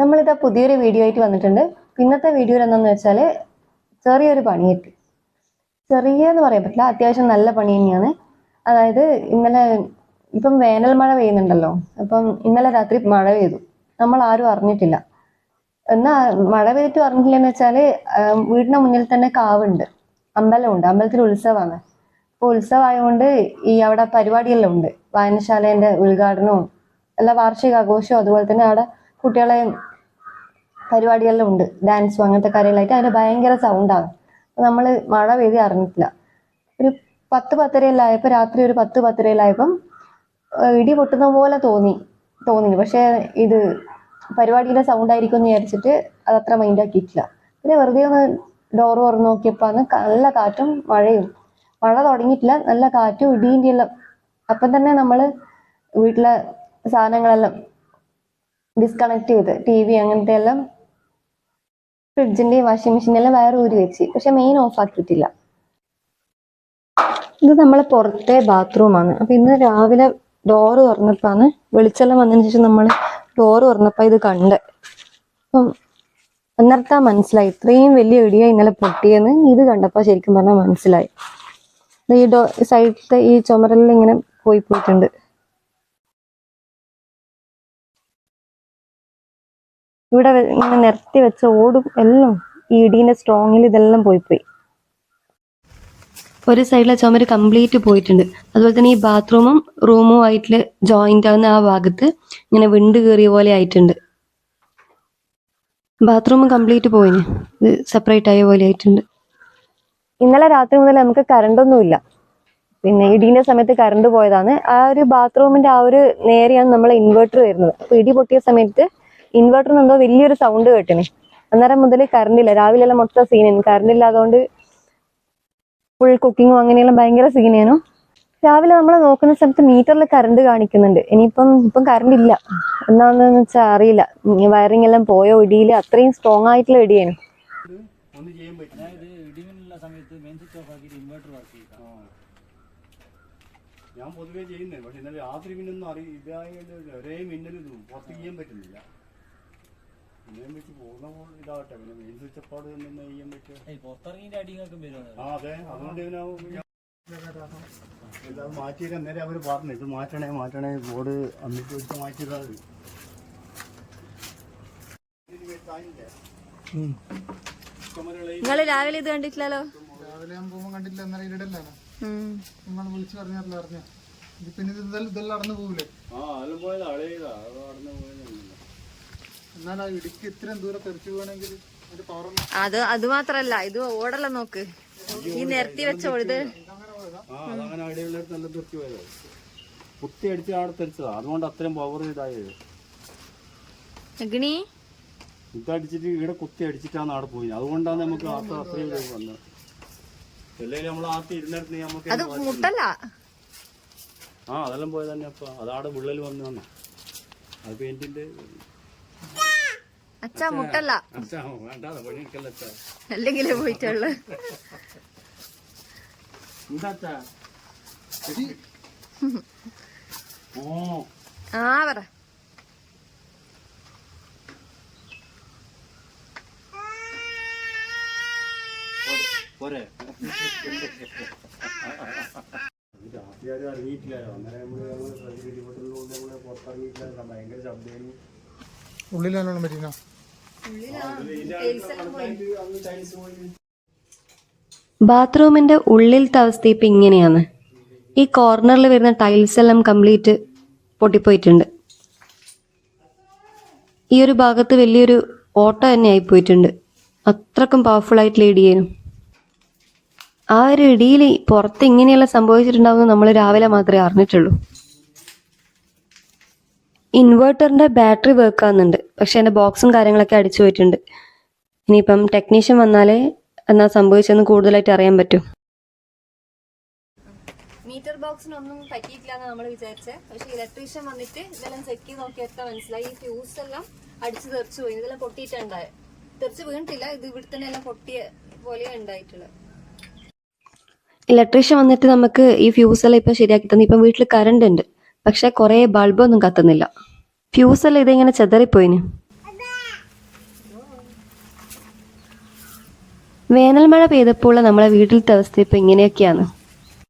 നമ്മളിതാ പുതിയൊരു വീഡിയോ ആയിട്ട് വന്നിട്ടുണ്ട്. ഇന്നത്തെ വീഡിയോയിൽ എന്താന്ന് വെച്ചാൽ ചെറിയൊരു പണി കിട്ടി. ചെറിയ എന്ന് പറയാൻ പറ്റില്ല. അത്യാവശ്യം നല്ല പണി തന്നെയാണ്. അതായത് ഇന്നലെ ഇപ്പം വേനൽ മഴ പെയ്യുന്നുണ്ടല്ലോ. അപ്പം ഇന്നലെ രാത്രി മഴ പെയ്തു. നമ്മൾ ആരും അറിഞ്ഞിട്ടില്ല. എന്നാ മഴ പെയ്തിട്ട് അറിഞ്ഞിട്ടില്ലെന്ന് വെച്ചാൽ ആം, വീടിന്റെ മുന്നിൽ തന്നെ കാവുണ്ട്. അമ്പലമുണ്ട്. അമ്പലത്തിൽ ഉത്സവമാണ് അപ്പോൾ ഉത്സവമായതുകൊണ്ട് ഈ അവിടെ പരിപാടിയെല്ലാം ഉണ്ട്. വായനശാലേന്റെ ഉദ്ഘാടനവും എല്ലാ വാർഷികാഘോഷവും അതുപോലെ തന്നെ അവിടെ കുട്ടികളെ പരിപാടിയെല്ലാം ഉണ്ട്. ഡാൻസും അങ്ങനത്തെ കാര്യങ്ങളായിട്ട് അതിന് ഭയങ്കര സൗണ്ടാണ് നമ്മൾ മഴ പെയ്തി അറിഞ്ഞിട്ടില്ല. ഒരു പത്ത് പത്തരയിലായപ്പോൾ രാത്രി ഒരു പത്ത് പത്തരയിലായപ്പം ഇടി പൊട്ടുന്ന പോലെ തോന്നി തോന്നി പക്ഷേ ഇത് പരിപാടിയുടെ സൗണ്ട് ആയിരിക്കും എന്ന് വിചാരിച്ചിട്ട് അതത്ര മൈൻഡ് ആക്കിയിട്ടില്ല. പിന്നെ വെറുതെ ഒന്ന് ഡോർ തുറന്ന് നോക്കിയപ്പോൾ നല്ല കാറ്റും മഴയും. മഴ തുടങ്ങിയിട്ടില്ല നല്ല കാറ്റും ഇടിയും എല്ലാം. അപ്പം തന്നെ നമ്മൾ വീട്ടിലെ സാധനങ്ങളെല്ലാം ഡിസ്കണക്ട് ചെയ്ത് ടി വി അങ്ങനത്തെ എല്ലാം ഫ്രിഡ്ജിന്റെയും വാഷിംഗ് മെഷീൻ എല്ലാം വേറെ ഊരി വെച്ച്. പക്ഷെ മെയിൻ ഓഫ് ആക്കിയിട്ടില്ല. ഇത് നമ്മളെ പുറത്തെ ബാത്റൂമാണ് അപ്പൊ ഇന്ന് രാവിലെ ഡോറ് തുറന്നപ്പോഴാണ് വെളിച്ചെല്ലാം വന്നതിന് ശേഷം നമ്മൾ ഡോറ് തുറന്നപ്പോൾ ഇത് കണ്ട്. അപ്പം അന്നർത്താ മനസ്സിലായി. ഇത്രയും വലിയ ഇടിയ ഇന്നലെ പൊട്ടിയെന്ന് ഇത് കണ്ടപ്പോൾ ശരിക്കും പറഞ്ഞാൽ മനസ്സിലായി. ഈ ഡോ സൈഡിലത്തെ ഈ ചുമരെല്ലാം ഇങ്ങനെ പോയി പോയിട്ടുണ്ട്. ഇവിടെ ഇങ്ങനെ നിരത്തി വെച്ച ഓടും എല്ലാം ഈ ഇടീന്റെ സ്ട്രോങ്ങിൽ ഇതെല്ലാം പോയി പോയി. ഒരു സൈഡിലെ ചുമര് കംപ്ലീറ്റ് പോയിട്ടുണ്ട്. അതുപോലെ തന്നെ ഈ ബാത്റൂമും റൂമും ആയിട്ട് ജോയിന്റ് ആവുന്ന ആ ഭാഗത്ത് ഇങ്ങനെ വിണ്ട് കയറിയ പോലെ ആയിട്ടുണ്ട്. ബാത്റൂം കംപ്ലീറ്റ് പോയിന്. ഇത് സെപ്പറേറ്റ് ആയ പോലെ ആയിട്ടുണ്ട്. ഇന്നലെ രാത്രി മുതൽ നമുക്ക് കറണ്ടൊന്നുമില്ല പിന്നെ ഇടീന്റെ സമയത്ത് കറണ്ട് പോയതാണ്. ആ ഒരു ബാത്റൂമിന്റെ ആ ഒരു നേരെയാണ് നമ്മളെ ഇൻവെർട്ടർ വരുന്നത്. അപ്പൊ ഇടി പൊട്ടിയ സമയത്ത് ഇൻവെർട്ടറിന് എന്തോ വലിയൊരു സൗണ്ട് കേട്ടിന്. അന്നേരം മുതൽ കറണ്ട് ഇല്ല രാവിലെ എല്ലാം മൊത്തം സീനാണ് കറണ്ട് ഇല്ലാതുകൊണ്ട് ഫുൾ കുക്കിങ്ങും അങ്ങനെയെല്ലാം ഭയങ്കര സീനേനു രാവിലെ നമ്മൾ നോക്കുന്ന സ്ഥലത്ത് മീറ്ററിൽ കറണ്ട് കാണിക്കുന്നുണ്ട്. ഇനിയിപ്പം ഇപ്പം കറണ്ട് ഇല്ല എന്താണെന്ന് വെച്ചാൽ അറിയില്ല. വയറിംഗ് എല്ലാം പോയോ ഇടിയിൽ അത്രയും സ്ട്രോങ് ആയിട്ടുള്ള ഇടിയാണ് സമയത്ത് മെയിൻ ഇൻവെർട്ടർ ഞാൻ പൊതുവേ ചെയ്യുന്നത് പക്ഷെ ഇന്നലെ രാത്രി മിന്നൊന്നും അറിയ അറിയില്ല ഒരേ മിന്നലും പുറത്ത് ചെയ്യാൻ പറ്റുന്നില്ല. വെച്ച് പിന്നെ മെയിൻ തന്നെ ആ അതെ. അതുകൊണ്ട് ഇത് മാറ്റിയിട്ട് അന്നേരം അവർ പറഞ്ഞു ഇത് മാറ്റണേ മാറ്റണേ ബോർഡ് അന്നിട്ട് വെച്ച് മാറ്റിയതാണ് നിങ്ങൾ രാവിലെ ഇത് കണ്ടിട്ടില്ലല്ലോ? രാവിലെ ഞാൻ പോകുമ്പോൾ കണ്ടില്ല ഇടലാണ് നിങ്ങൾ വിളിച്ചു പറഞ്ഞാറില്ല അറിഞ്ഞ. ഇതെല്ലാം ഇതെല്ലാം അടന്നു പോകില്ലേ ആ പോയതാ അടന്ന് പോയതാണ് എന്നാൽ ആ ഇടുക്കി ഇത്രയും ദൂരം തെറിച്ചു പോകണമെങ്കിൽ അതിന്റെ പവർ അത് അത് മാത്രല്ല ഇത് ഓടല നോക്ക്. ഈ നിരത്തി വെച്ച ഇത്. അതങ്ങനെ നല്ല പോയത്. കുത്തി അടിച്ച് അവിടെ തെറിച്ചതാ. അതുകൊണ്ട് അത്രയും പവർ ഇതായത് അഗ്നി? ഇതടിച്ചിട്ട് ഇവിടെ കുത്തി അടിച്ചിട്ടാണ് അവിടെ പോയി. അതുകൊണ്ടാണ് നമുക്ക് ആത്ത അത്രയും ഇത് വന്നത്. അല്ലെങ്കിൽ നമ്മൾ ഇരുന്നിടത്ത് നമുക്ക് അത് മുട്ടല്ല. ആ അതെല്ലാം പോയത് തന്നെ അപ്പൊ അതാടെ വിള്ളൽ വന്നു വന്നു അത് പെയിന്റിന്റെ അച്ഛാ മുട്ടല്ല. അല്ലെങ്കിലേ പോയിട്ടുള്ളു. എന്താ അച്ഛാ ഓ. ആ പറ. പോരെ. രാത്രി ആരും അറിയിട്ടില്ലല്ലോ അന്നേരം നമ്മൾ പുറത്തിറങ്ങിയിട്ടില്ല. ഭയങ്കര ഉള്ളിലാണ് പറ്റിയ ബാത്റൂമിന്റെ ഉള്ളിലത്തെ അവസ്ഥ ഇപ്പൊ ഇങ്ങനെയാണ്. ഈ കോർണറിൽ വരുന്ന ടൈൽസ് എല്ലാം കംപ്ലീറ്റ് പൊട്ടിപ്പോയിട്ടുണ്ട്. ഈ ഒരു ഭാഗത്ത് വലിയൊരു ഓട്ട തന്നെ ആയിപ്പോയിട്ടുണ്ട്. അത്രക്കും പവർഫുൾ ആയിട്ടുള്ള ഇടിയേനും ആ ഒരു ഇടിയിൽ പുറത്ത് ഇങ്ങനെയെല്ലാം സംഭവിച്ചിട്ടുണ്ടാവുമെന്ന് നമ്മൾ രാവിലെ മാത്രമേ അറിഞ്ഞിട്ടുള്ളൂ. ഇൻവേർട്ടറിന്റെ ബാറ്ററി വർക്ക് ആവുന്നുണ്ട്. പക്ഷെ അതിന്റെ ബോക്സും കാര്യങ്ങളൊക്കെ അടിച്ചു പോയിട്ടുണ്ട്. ഇനിയിപ്പം ടെക്നീഷ്യൻ വന്നാലേ എന്നാ സംഭവിച്ചെന്ന് കൂടുതലായിട്ട് അറിയാൻ പറ്റും. മീറ്റർ ബോക്സിനൊന്നും പറ്റിയിട്ടില്ല എന്ന് നമ്മൾ വിചാരിച്ചേ. പക്ഷെ ഇലക്ട്രീഷ്യൻ വന്നിട്ട് ഇതെല്ലാം ചെക്ക് ചെയ്ത് നോക്കിയൊക്കെ മനസ്സിലായി. ഈ ഫ്യൂസ് എല്ലാം അടിച്ചു തെറിച്ചു പോയി. ഇതെല്ലാം പൊട്ടിയിട്ടുണ്ടായ തെറിച്ച് വീണിട്ടില്ല. ഇത് ഇവിടെ തന്നെ എല്ലാം പൊട്ടിയ പോലെയാണ് ഉണ്ടായിട്ടുള്ളത് ഇലക്ട്രീഷ്യൻ വന്നിട്ട് നമുക്ക് ഈ ഫ്യൂസ് എല്ലാം ഇപ്പൊ ശരിയാക്കി തന്നെ. ഇപ്പൊ വീട്ടിൽ കറണ്ട് ഉണ്ട്. പക്ഷെ കുറേ ബൾബൊന്നും കത്തുന്നില്ല. ഫ്യൂസെല്ലാം ഇതെങ്ങനെ ചെതറിപ്പോയിന്. വേനൽമഴ പെയ്തപ്പോൾ നമ്മളെ വീട്ടിലത്തെ അവസ്ഥ ഇപ്പൊ ഇങ്ങനെയൊക്കെയാണ്.